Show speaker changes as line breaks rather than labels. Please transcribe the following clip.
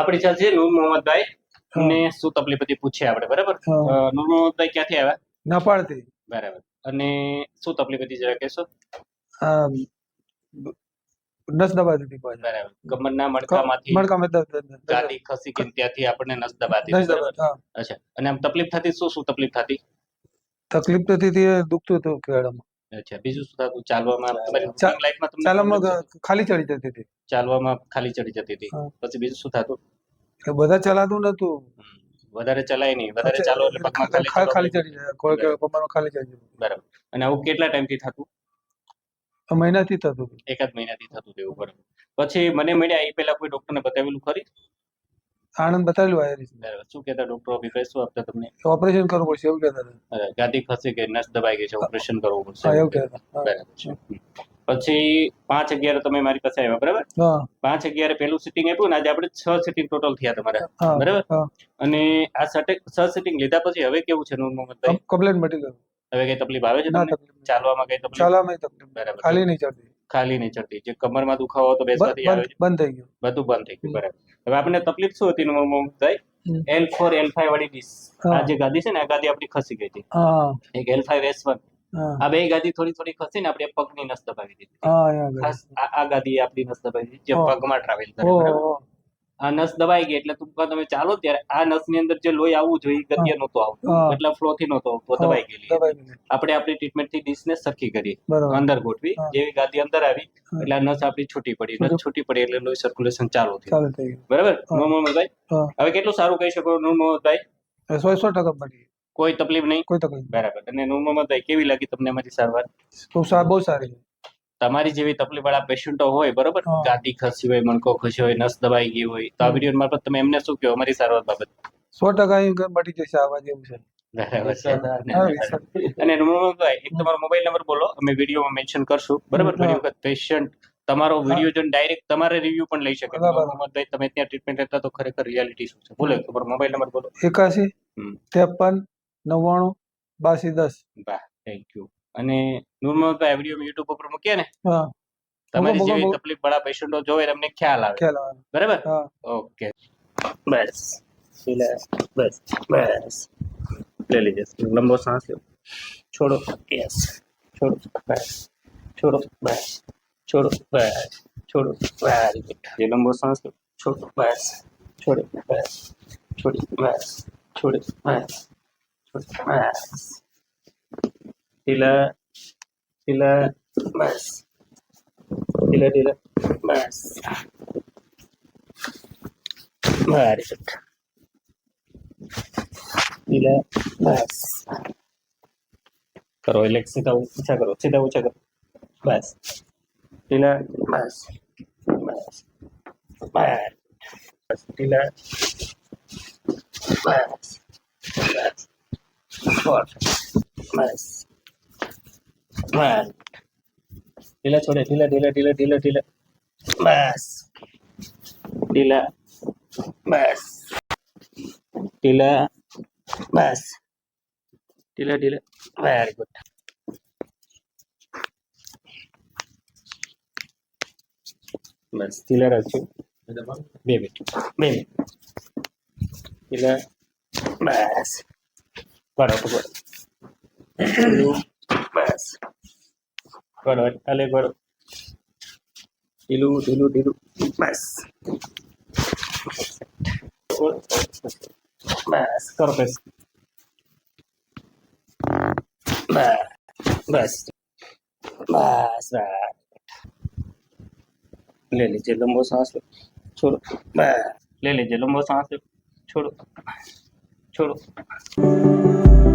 આપણી સાથે છે નૂર મોહમ્મદભાઈ. ને શું તકલીફ હતી પૂછીએ આપણે બરાબર? નૂર મોહમ્મદભાઈ ક્યાંથી આવ્યા?
નપાળથી.
બરાબર. અને શું તકલીફ હતી જરા કહેશો?
નસ દબાતી હતી
બરાબર. કમરના મણકામાંથી
મણકામાં.
ગાદી ખસી ગઈ ત્યાંથી આપણને નસ દબાતી
નસ દબાતી,
અચ્છા. અને આમ તકલીફ થતી શું શું તકલીફ થતી?
તકલીફ તો થતી દુખતું હતું કેળામાં.
અચ્છા. બીજું શું થતું? ચાલવામાં તમારી લાઈફમાં તમને
ચાલવામાં ખાલી ચડી જતી હતી.
ચાલવામાં ખાલી ચડી જતી હતી. પછી બીજું શું થતું?
એટલે બધા ચલાતું નતું?
વધારે ચલાય નહીં. વધારે ચાલો એટલે પગમાં ખાલી
ખાલી ચડી જાય. કોઈ પગમાં ખાલી ચડી જાય.
બરાબર. અને આવું કેટલા ટાઈમથી થતું?
મહિનાથી થતું
એકાદ મહિનાથી થતું એવું બરાબર. પછી મને મળ્યા એ પહેલા કોઈ ડોક્ટરને બતાવેલું ખરી?
આણંદ બતાવેલું આયરીસ
બરાબર. શું કહેતા ડોક્ટરો અભિપ્રાય શું આપતા તમને?
ઓપરેશન કરવું પડશે એવું કહેતા
ગાદી ખસે કે નસ દબાઈ ગઈ છે ઓપરેશન કરવું પડશે.
એવું કહેતા
બરાબર છે. પછી પાંચ અગિયાર તમે મારી પાસે આવ્યા બરાબર? પાંચ અગિયાર પહેલું સિટિંગ આપ્યું ને આજે આપણે છ સિટિંગ ટોટલ થયા તમારા બરાબર? અને આ છ સિટિંગ લીધા પછી હવે કેવું છે નૂર મોહમ્મદભાઈ
કમ્પ્લેન મટી ગયું.
હવે કઈ તકલીફ આવે છે. ચાલવામાં કઈ તકલીફ?
ચાલવામાં તકલીફ
બરાબર.
ખાલી નહીં ચડતી.
ખાલી નહીં ચડતી. જે કમરમાં દુખાવો તો બેસવાથી આવે
બંધ
છે.
બંધ થઈ ગયું.
બધું બંધ થઈ ગયું બરાબર. હવે આપણને તકલીફ શું હતી નૂર મોહમ્મદભાઈ એલ ફોર એલ ફાઈવ વાળી ડીશ. આ જે ગાદી છે ને આ ગાદી આપણી ખસી ગઈ હતી. એક એલ ફાઈવ એસ વન આ બે ગાદી થોડી થોડી ખસી ને આપણે પગની નસ દબાવી દીધી. ખાસ આ ગાદી આપણી નસ દબાવી દીધી જે પગમાં ટ્રાવેલ કરે. આ નસ દબાઈ ગઈ એટલે ટૂંકમાં તમે ચાલો ત્યારે આ નસની અંદર જે લોહી આવવું જોઈએ ગતિએ નહોતું આવતો. એટલે ફ્લો થી નહોતો આવતો દબાઈ ગયેલી. આપણે આપણી ટ્રીટમેન્ટથી ડીશને સરખી કરી અંદર ગોઠવી જેવી ગાદી અંદર આવી એટલે આ નસ આપણી છૂટી પડી. નસ
છૂટી-
પડી એટલે લોહી સર્ક્યુલેશન ચાલુ થયું બરાબર? મોહમ્મદભાઈ? હવે કેટલું સારું કહી શકો? મોહમ્મદભાઈ?
સો સો ટકા મળી
કોઈ તકલીફ નહીં?
કોઈ તકલીફ નહીં.
બરાબર. અને નૂર મોહમ્મદભાઈ કેવી લાગી તમને અમારી સારવાર?
બહુ સા- બહુ સારી.
તમારી જેવી તકલીફ વાળા પેશન્ટો હોય બરોબર?
હા.
ગાદી ખસી હોય મણકો ખસી હોય નસ દબાઈ ગઈ હોય તો આ
હમ.
વીડિયો મારફત તમે એમને શું કહો અમારી સારવાર બાબત?
સો ટકા અહીં મટી જશે આવા જેવું છે.
બરાબર છે.
હા, વિશ્વાસ.
અને નૂરમોહનભાઈ એક તમારો મોબાઈલ નંબર બોલો અમે વિડીયોમાં મેન્શન કરશું. બરાબર? ઘણી વખત પેશન્ટ તમારો વીડિયો જોઈને ડાયરેક્ટ તમારે રિવ્યુ પણ લઈ શકે.
બરાબર.
નૂરમોહનભાઈ તમે ત્યાં ટ્રીટમેન્ટ લેતા તો ખરેખર રિયાલિટી શું છે? બોલો એક તમારો મોબાઈલ નંબર બોલો.
એકાશી
હમ.
ત્રેપન નવ્વાણું બાસી દસ.
વાહ થેન્ક યુ અને નોર્મલ તો એવરી યુટ્યુબ ઉપર મૂકીએ ને?
હા.
તમારી જેવી તકલીફ વાળા પેશન્ટો જોવે એમને ખ્યાલ આવે.
ખ્યાલ આવે.
બરાબર? ઓકે. બસ. બસ બસ લે લીજે લંબો સાંસ લો છોડો. યસ છોડો. બસ. છોડો. બસ. છોડો. બસ. છોડો. વેરી ગુડ લંબો સાંસ લો છોડો. બસ. છોડો. બસ. છોડો. બસ. છોડો. બસ. छोड़ो बस ढीला ढीला बस ढीला ढीला बस वेरी गुड ढीला बस करो रिलैक्स सीधा ऊंचा करो सीधा ऊंचा करो बस ढीला बस बस बस बस ढीला बस बस four બસ વન ઢીલા છોડે ઢીલા ઢીલા ઢીલા ઢીલા ઢીલા બસ ઢીલા બસ ઢીલા બસ ઢીલા ઢીલા વેરી ગુડ બસ ઢીલા રાખજો બે મિનિટ બે મિનિટ ઢીલા બસ પડો તો પડો બસ પડો અલે પડો ઢીલું ઢીલું ઢીલું બસ બસ કરો બસ બસ બસ बस बस ले लीजिए लंबो सांस लो छोड़ो बस ले लीजिए लंबो सांस लो छोड़ो ちょうど。